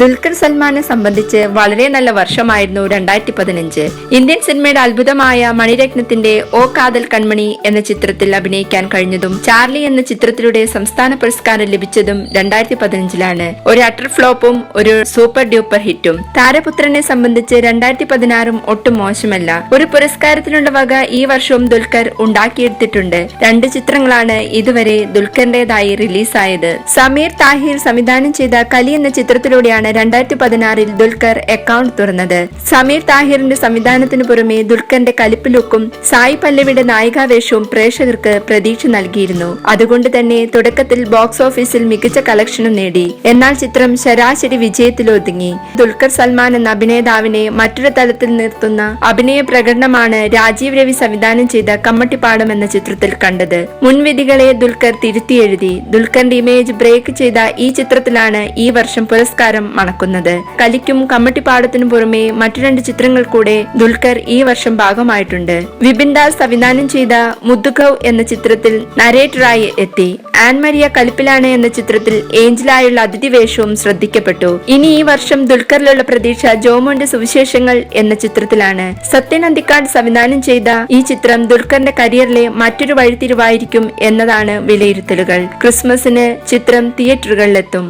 ദുൽഖർ സൽമാനെ സംബന്ധിച്ച് വളരെ നല്ല വർഷമായിരുന്നു രണ്ടായിരത്തി പതിനഞ്ച് ഇന്ത്യൻ സിനിമയുടെ അത്ഭുതമായ മണിരത്നത്തിന്റെ ഓ കാതൽ കൺമണി എന്ന ചിത്രത്തിൽ അഭിനയിക്കാൻ കഴിഞ്ഞതും ചാർലി എന്ന ചിത്രത്തിലൂടെ സംസ്ഥാന പുരസ്കാരം ലഭിച്ചതും രണ്ടായിരത്തി പതിനഞ്ചിലാണ് ഒരു അട്ടർ ഫ്ലോപ്പും ഒരു സൂപ്പർ ഡ്യൂപ്പർ ഹിറ്റും. താരപുത്രനെ സംബന്ധിച്ച് രണ്ടായിരത്തി പതിനാറും ഒട്ടും മോശമല്ല. ഒരു പുരസ്കാരത്തിനുള്ള വക ഈ വർഷവും ദുൽഖർ ഉണ്ടാക്കിയെടുത്തിട്ടുണ്ട്. രണ്ട് ചിത്രങ്ങളാണ് ഇതുവരെ ദുൽഖറിന്റേതായി റിലീസായത്. സമീർ താഹിർ സംവിധാനം ചെയ്ത കലി എന്ന ചിത്രത്തിലൂടെയാണ് രണ്ടായിരത്തി പതിനാറിൽ ദുൽഖർ അക്കൗണ്ട് തുറന്നത്. സമീർ താഹിറിന്റെ സംവിധാനത്തിന് പുറമെ ദുൽഖറിന്റെ കലിപ്പ് ലുക്കും സായി പല്ലവിയുടെ നായികാവേഷവും പ്രേക്ഷകർക്ക് പ്രതീക്ഷ നൽകിയിരുന്നു. അതുകൊണ്ട് തന്നെ തുടക്കത്തിൽ ബോക്സ് ഓഫീസിൽ മികച്ച കളക്ഷനും നേടി. എന്നാൽ ചിത്രം ശരാശരി വിജയത്തിലൊതുങ്ങി ദുൽഖർ സൽമാൻ എന്ന അഭിനേതാവിനെ മറ്റൊരു തലത്തിൽ നിർത്തുന്ന അഭിനയ പ്രകടനമാണ് രാജീവ് രവി സംവിധാനം ചെയ്ത കമ്മട്ടിപ്പാടം എന്ന ചിത്രത്തിൽ കണ്ടത്. മുൻവിധികളെ ദുൽഖർ തിരുത്തിയെഴുതി ദുൽഖറിന്റെ ഇമേജ് ബ്രേക്ക് ചെയ്ത ഈ ചിത്രത്തിലാണ് ഈ വർഷം പുരസ്കാരം മണക്കുന്നത്. കലിക്കും കമ്മട്ടിപ്പാടത്തിനു പുറമെ മറ്റു രണ്ട് ചിത്രങ്ങൾ കൂടെ ദുൽഖർ ഈ വർഷം ഭാഗമായിട്ടുണ്ട്. വിപിൻ ദാസ് സംവിധാനം ചെയ്ത മുദ്ദുഖവ് എന്ന ചിത്രത്തിൽ നരേറ്ററായി എത്തി. ആൻ മരിയ കലിപ്പിലാണ് എന്ന ചിത്രത്തിൽ ഏഞ്ചലായുള്ള അതിഥി വേഷവും ശ്രദ്ധിക്കപ്പെട്ടു. ഇനി ഈ വർഷം ദുൽഖറിലുള്ള പ്രതീക്ഷ ജോമോന്റെ സുവിശേഷങ്ങൾ എന്ന ചിത്രത്തിലാണ്. സത്യൻ അന്തിക്കാട് സംവിധാനം ചെയ്ത ഈ ചിത്രം ദുൽഖറിന്റെ കരിയറിലെ മറ്റൊരു വഴിത്തിരിവായിരിക്കും എന്നതാണ് വിലയിരുത്തലുകൾ. ക്രിസ്മസിന് ചിത്രം തിയേറ്ററുകളിലെത്തും.